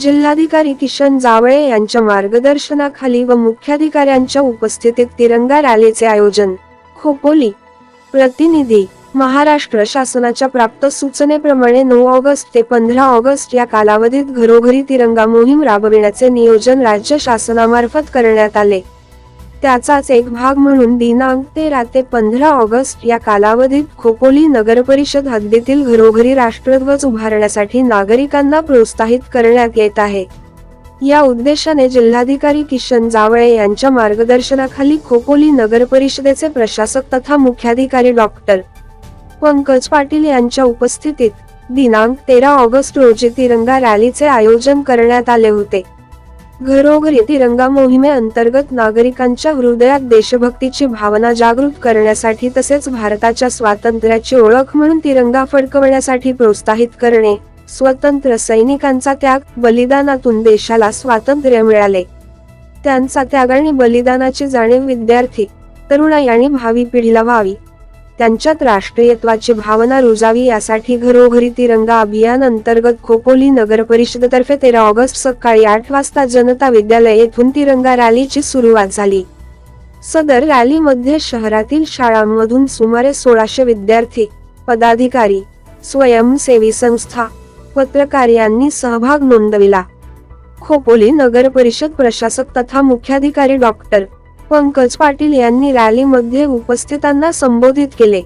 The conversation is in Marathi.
जिल्हाधिकारी किशन जावळे यांच्या मार्गदर्शनाखाली व मुख्याधिकाऱ्यांच्या उपस्थितीत तिरंगा रॅलीचे आयोजन. खोपोली. प्रतिनिधी. महाराष्ट्र शासनाच्या प्राप्त सूचनेप्रमाणे नऊ ऑगस्ट ते पंधरा ऑगस्ट या कालावधीत घरोघरी तिरंगा मोहीम राबविण्याचे नियोजन राज्य शासनामार्फत करण्यात आले. त्याचाच एक भाग म्हणून दिनांक तेरा ते पंधरा ऑगस्ट या कालावधीत खोपोली नगर परिषद हद्दीतील घरोघरी राष्ट्रध्वज उभारण्यासाठी नागरिकांना प्रोत्साहित करण्यात येत आहे. या उद्देशाने जिल्हाधिकारी किशन जावळे यांच्या मार्गदर्शनाखाली खोपोली नगर परिषदेचे प्रशासक तथा मुख्याधिकारी डॉक्टर पंकज पाटील यांच्या उपस्थितीत दिनांक तेरा ऑगस्ट रोजी तिरंगा रॅलीचे आयोजन करण्यात आले होते. घरोघरी तिरंगा मोहिमेअंतर्गत नागरिकांच्या हृदयात देशभक्तीची भावना जागृत करण्यासाठी तसेच भारताच्या स्वातंत्र्याची ओळख म्हणून तिरंगा फडकवण्यासाठी प्रोत्साहित करणे. स्वतंत्र सैनिकांचा त्याग बलिदानातून देशाला स्वातंत्र्य मिळाले. त्यांचा त्याग आणि बलिदानाची जाणीव विद्यार्थी तरुणाई आणि भावी पिढीला व्हावी. त्यांच्यात राष्ट्रीयत्वाची भावना रुजावी यासाठी घरोघरी तिरंगा अभियान अंतर्गत खोपोली नगर परिषदेतर्फे तेरा ऑगस्ट सकाळी आठ वाजता जनता विद्यालय येथून तिरंगा रॅलीची सुरुवात झाली. सदर रॅलीमध्ये शहरातील शाळांमधून सुमारे सोळाशे विद्यार्थी पदाधिकारी स्वयंसेवी संस्था पत्रकार यांनी सहभाग नोंदविला. खोपोली नगर परिषद प्रशासक तथा मुख्याधिकारी डॉक्टर पंकज पाटील यांनी रॅलीमध्ये उपस्थितांना संबोधित केले.